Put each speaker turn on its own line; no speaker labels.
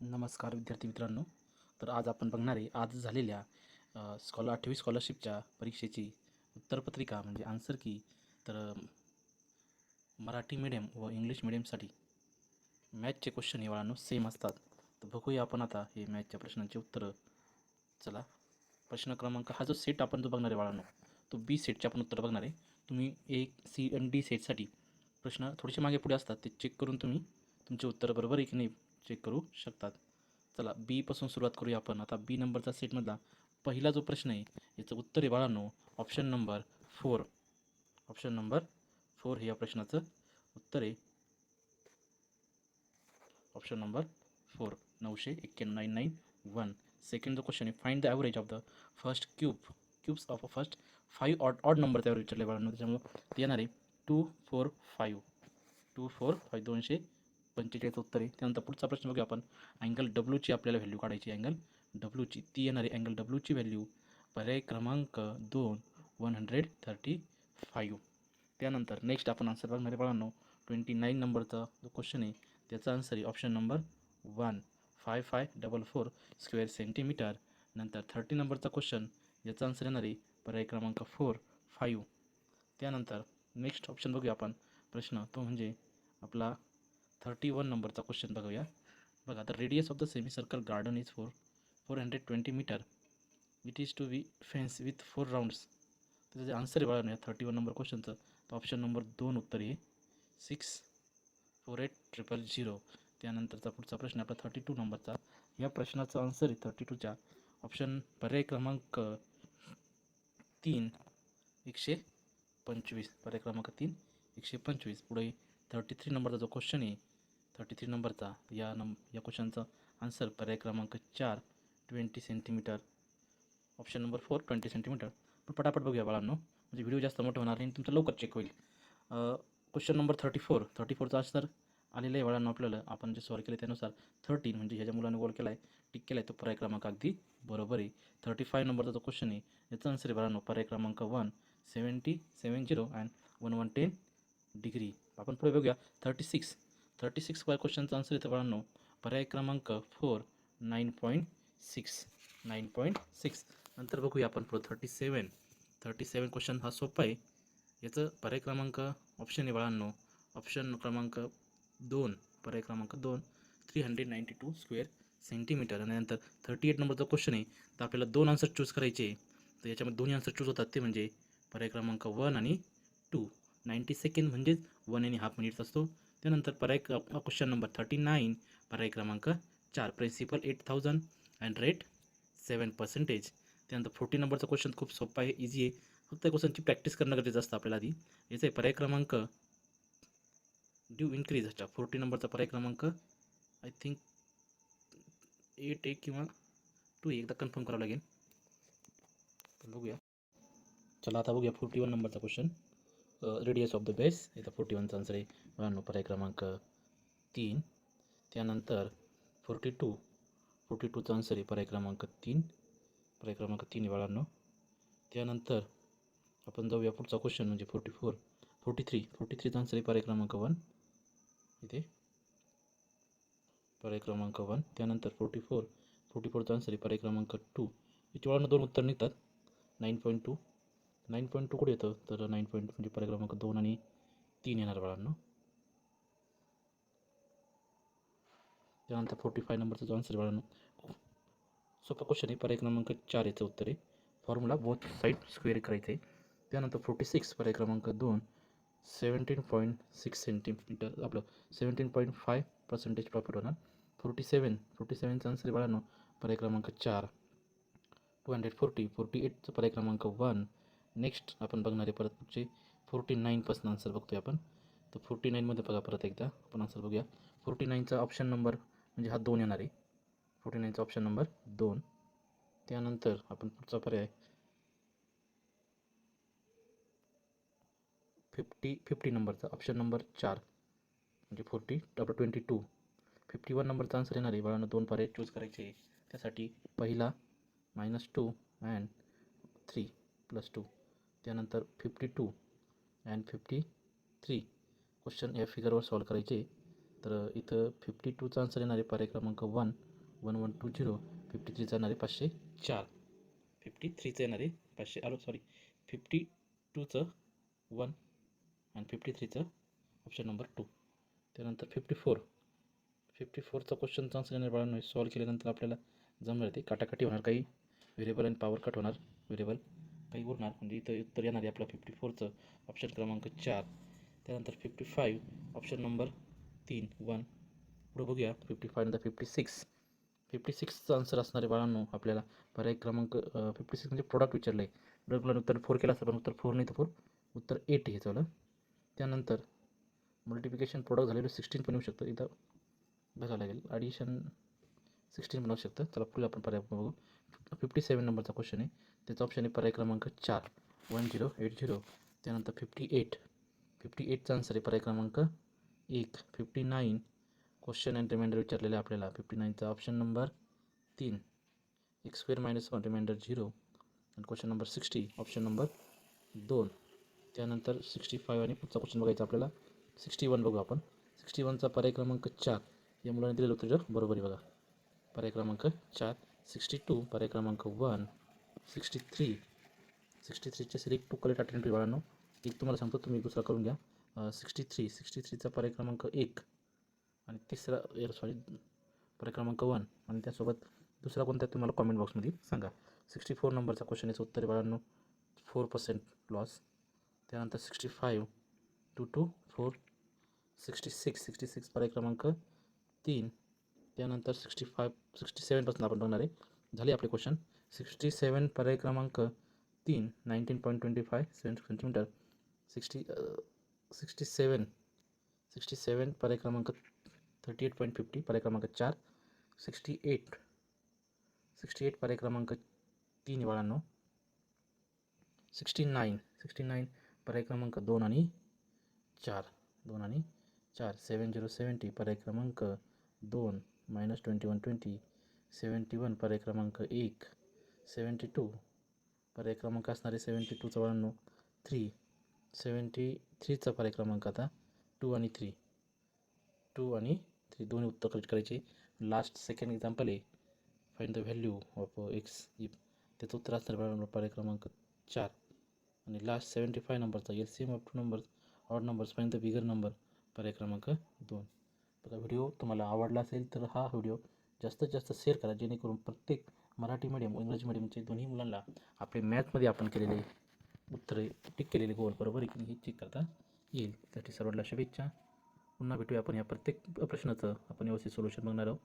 नमस्कार विद्यार्थी मित्रांनो. तर आज आपण बघणार आहे आज झालेल्या स्कॉलर आठवी स्कॉलरशिपच्या परीक्षेची उत्तरपत्रिका म्हणजे आन्सर की तर मराठी मीडियम व इंग्लिश मिडियमसाठी मॅथचे क्वेश्चन हे सेम असतात. तर बघूया आपण आता हे मॅथच्या प्रश्नांची उत्तरं. चला प्रश्न क्रमांक हा जो सेट आपण जो बघणार आहे बाळांनो तो बी सेटचे आपण उत्तर बघणार आहे. तुम्ही ए सी आणि डी सेटसाठी प्रश्न थोडेसे मागे पुढे असतात ते चेक करून तुम्ही तुमचे उत्तर बरोबर आहे की नाही चेक करू शकतात. चला बीपासून सुरुवात करूया आपण. आता बी नंबरचा सेटमधला पहिला जो प्रश्न आहे याचं उत्तर आहे बाळांनो option number four option number four हे या प्रश्नाचं उत्तर आहे. ऑप्शन नंबर फोर नऊशे एक्क्याण्णव नाईन नाईन वन सेकंड जो क्वेश्चन आहे find the average of the first cube cubes of a first five odd odd number त्यावर विचारले बाळांनो त्याच्यामुळं येणार आहे two four five two four five दोनशे पंचेचाळीस उत्तर. आहे त्यानंतर पुढचा प्रश्न बघूया आपण. अँगल डब्ल्यूची आपल्याला व्हॅल्यू काढायची अँगल डब्ल्यूची ती येणारी अँगल डब्ल्यूची व्हॅल्यू पर्याय क्रमांक दोन वन हंड्रेड थर्टी फाईव्ह त्यानंतर नेक्स्ट आपण आन्सर बघणारे बळांनो बाळांनो ट्वेंटी नाईन नंबरचा जो क्वेश्चन आहे त्याचा आन्सर आहे option number one five five double four square centimetre नंतर थर्टी नंबरचा क्वेश्चन याचा आन्सर येणार आहे पर्याय क्रमांक फोर फाईव्ह त्यानंतर नेक्स्ट ऑप्शन बघूया आपण. प्रश्न तो म्हणजे आपला थर्टी वन नंबरचा क्वेश्चन बघूया. बघा the radius of the semicircle garden is four four hundred twenty metre it is to be fence with four rounds त्याचं जे आन्सर आहे बघा थर्टी वन नंबर क्वेश्चनचं तर ऑप्शन नंबर दोन उत्तर आहे. Six four eight triple zero त्यानंतरचा पुढचा प्रश्न आपला थर्टी टू नंबरचा. या प्रश्नाचा आन्सर आहे थर्टी टूच्या ऑप्शन पर्याय क्रमांक तीन एकशे पंचवीस. पर्याय क्रमांक तीन एकशे पंचवीस. पुढे थर्टी थ्री नंबरचा जो क्वेश्चन आहे थर्टी थ्री नंबरचा या नं या क्वेश्चनचा आन्सर पर्याय क्रमांक चार twenty centimetre. Option number four twenty centimetre. पण पटापट बघूया बाळांनो. म्हणजे व्हिडिओ जास्त मोठा होणार नाही तुमचं तुमचा लवकर चेक होईल. Question number thirty four thirty फोरचा आन्सर आलेलं आहे बाळांनो आपल्याला. आपण जे सॉल्व केलं त्यानुसार थर्टीन म्हणजे ह्याच्या मुलाने गोल केला आहे टिक केला आहे तो पर्याय क्रमांक अगदी बरोबर आहे. थर्टी फाय नंबरचा जो क्वेश्चन आहे याचा आन्सर आहे बाळांनो पर्याय क्रमांक one seventy seven zero and one one ten degree आपण पुढे बघूया. Thirty six thirty six Y क्वेश्चनचा answer येतं बाळांनो पर्याय क्रमांक four nine point six nine point six नंतर बघूया आपण पुढं thirty seven thirty seven question हा सोपा आहे. याचं पर्याय क्रमांक ऑप्शन आहे बाळांनो ऑप्शन क्रमांक दोन पर्याय क्रमांक दोन three hundred ninety two square centimetre आणि नंतर थर्टी एट नंबरचा क्वेश्चन आहे. तर आपल्याला दोन आन्सर चूज करायचे आहे. तर याच्यामध्ये दोन्ही आन्सर चूज होतात ते म्हणजे पर्याय क्रमांक वन आणि टू नाईंटी सेकंड म्हणजेच वन आणि हाफ मिनिट्स असतो. त्यानंतर पर्याय क्वेश्चन नंबर थर्टी नाईन पर्याय क्रमांक चार principal eight thousand and rate seven percentage त्यानंतर फोर्टी नंबरचा क्वेश्चन खूप सोपा आहे इझी आहे. फक्त क्वेश्चनची प्रॅक्टिस करणं गरजेचं असतं आपल्याला आधी. याचा आहे पर्याय क्रमांक ड्यू इन्क्रीज अच्छा फोर्टी नंबरचा पर्याय क्रमांक आय थिंक एट एक किंवा टू एकदा कन्फर्म करावं लागेल. बघूया. चला आता बघूया फोर्टी वन नंबरचा question radius of the base इथं फोर्टी वनचा आन्सर आहे. मुलांनो पर्याय क्रमांक तीन. त्यानंतर फोर्टी टू फोर्टी टूचा आन्सर आहे पर्याय क्रमांक तीन. पर्याय क्रमांक तीन बाळांनो. त्यानंतर आपण जाऊया पुढचा क्वेश्चन म्हणजे forty four forty three forty थ्रीचा answer आहे पर्याय क्रमांक वन इथे. पर्याय क्रमांक वन त्यानंतर फोर्टी फोर फोर्टी फोरचा आन्सर आहे पर्याय क्रमांक टू याची बाळांनो दोन उत्तर निघतात. Nine point two nine point two कुठे येतं? तर नाईन पॉईंट म्हणजे पर्याय क्रमांक दोन आणि तीन येणार बाळांनो. त्यानंतर फोर्टी फाय नंबरचा जो आन्सर बाळांनो सोपा क्वेश्चन आहे. पर्याय क्रमांक चार याचं उत्तर आहे. फॉर्म्युला बोथ साईड स्क्वेअर करायचं आहे त्यानंतर फोर्टी सिक्स पर्याय क्रमांक दोन सेवन्टीन पॉईंट सिक्स सेंटीमीटर आपलं seventeen point five percentage profit होणार. फोर्टी सेवन फोर्टी सेवनचा आन्सर आहे बाळांनो पर्याय क्रमांक चार. टू हंड्रेड फोर्टी फोर्टी एटचं पर्याय क्रमांक वन नेक्स्ट आपण बघणार आहे परत पुढचे. फोर्टी नाईनपासून आन्सर बघतोय आपण. तर फोर्टी नाईनमध्ये बघा परत एकदा. आपण आन्सर बघूया. फोर्टी नाईनचा ऑप्शन नंबर म्हणजे हा दोन येणार आहे. फोर्टी नाईनचा ऑप्शन नंबर दोन. त्यानंतर आपण पुढचा पर्याय. फिफ्टी फिफ्टी नंबरचा ऑप्शन नंबर चार. म्हणजे forty double twenty two fifty one नंबरचा आन्सर येणार आहे. बाळांना दोन पर्याय चूज करायचे त्यासाठी पहिला minus two and three plus two त्यानंतर fifty two and fifty three question या फिगरवर सॉल्व करायचे तर इथं फिफ्टी टूचा आन्सर येणार आहे पर्याय क्रमांक one one one two zero fifty थ्रीचा येणार आहे पाचशे चार. फिफ्टी थ्रीचं येणार आहे पाचशे आलो सॉरी फिफ्टी टूचं वन आणि फिफ्टी थ्रीचं ऑप्शन नंबर टू त्यानंतर फिफ्टी फोर फिफ्टी फोरचा क्वेश्चनचा आन्सर येणार बाळांनो सॉल्व केल्यानंतर आपल्याला जमणार ते काटाकाटी होणार काही व्हेरिएबल आणि पॉवर कट होणार व्हेरिएबल काही उरणार. म्हणजे इथं उत्तर येणार आहे आपलं फिफ्टी फोरचं ऑप्शन क्रमांक चार. त्यानंतर फिफ्टी फाईव्ह ऑप्शन नंबर तीन वन पुढं बघूया. फिफ्टी फाय नंतर फिफ्टी सिक्स फिफ्टी सिक्सचा आन्सर असणारे बाळांनो आपल्याला पर्याय क्रमांक फिफ्टी सिक्स म्हणजे प्रोडक्ट विचारलं आहे प्रोडक्टला उत्तर फोर केला असतं पण उत्तर फोर नाही तर फोर उत्तर एट हे झालं त्यानंतर मल्टिप्लिकेशन प्रोडक्ट झालेलं सिक्स्टीन पण येऊ शकतं. इथं बघावं लागेल. ॲडिशन सिक्स्टीन बनवू शकतं. चला पुढे आपण पर्याय बघू. फिफ्टी सेवन नंबरचा क्वेश्चन आहे. त्याचा ऑप्शन आहे पर्याय क्रमांक चार. वन झिरो एट झिरो त्यानंतर फिफ्टी एट फिफ्टी एटचा आन्सर आहे पर्याय क्रमांक एक fifty nine question and reminder विचारलेले आहे आपल्याला. फिफ्टी नाईनचा ऑप्शन नंबर तीन. एक square minus one reminder zero आणि question number sixty option number दोन. त्यानंतर सिक्स्टी फाईव्ह आणि पुढचा क्वेश्चन बघायचा आपल्याला. सिक्स्टी वन बघू आपण. सिक्स्टी वनचा पर्याय क्रमांक चार. या मुलाने दिलेलं उत्तर बरोबर आहे बघा. पर्याय क्रमांक चार. सिक्स्टी टू पर्याय क्रमांक वन सिक्स्टी थ्री सिक्स्टी थ्रीच्या सिलेक्ट टू कलेक्ट अटेंड बाळांनो. एक तुम्हाला सांगतो तुम्ही दुसरा करून घ्या. सिक्स्टी थ्री सिक्स्टी थ्रीचा पर्याय क्रमांक एक. आणि तिसरा सॉरी पर्याय क्रमांक वन आणि त्यासोबत दुसरा कोणता तुम्हाला कॉमेंट बॉक्समध्ये सांगा. सिक्स्टी फोर नंबरचा क्वेश्चन याचं उत्तर बाळांनो. फोर पर्सेंट लॉस त्यानंतर sixty five two two four sixty six sixty six पर्याय क्रमांक तीन. त्यानंतर सिक्स्टी फाईव्ह सिक्स्टी सेवनपासून आपण बघणार आहे. झाले आपले क्वेश्चन सिक्स्टी सेवन पर्याय क्रमांक तीन nineteen point twenty five seven centimetre sixty sixty seven sixty seven पर्याय क्रमांक थर्टी एट पॉईंट फिफ्टी पर्याय क्रमांक चार सिक्स्टी एट सिक्स्टी एट पर्याय क्रमांक तीन बाळांनो सिक्स्टी नाईन सिक्स्टी नाईन पर्याय क्रमांक दोन आणि चार दोन आणि चार सेवन झिरो सेवन्टी पर्याय क्रमांक दोन minus twenty one twenty seventy one पर्याय क्रमांक एक सेवन्टी टू पर्याय क्रमांक असणारे सेवन्टी टू चौऱ्याण्णव थ्री सेवन्टी थ्रीचा पर्याय क्रमांक आता टू आणि थ्री टू आणि थ्री दोन्ही उत्तर कलेक्ट करायचे. लास्ट सेकंड एक्झाम्पल आहे find the value of x if त्याचं उत्तर असणार पर्याय क्रमांक चार. आणि लास्ट सेवन्टी फाय नंबरचा L C M of two numbers odd numbers find the bigger number पर्याय क्रमांक दोन. बघा व्हिडिओ तुम्हाला आवडला असेल तर हा व्हिडिओ जास्तीत जास्त शेअर करा जेणेकरून प्रत्येक मराठी मीडियम इंग्रजी मीडियमचे दोन्ही मुलांना आपले मॅथमध्ये आपण केलेले उत्तरे टिक केलेले गोल बरोबर आहे की हे चेक करता येईल. त्यासाठी सर्वांना शुभेच्छा. पुन्हा भेटूया आपण या प्रत्येक प्रश्नाचं. आपण व्यवस्थित सोल्युशन बघणार आहोत.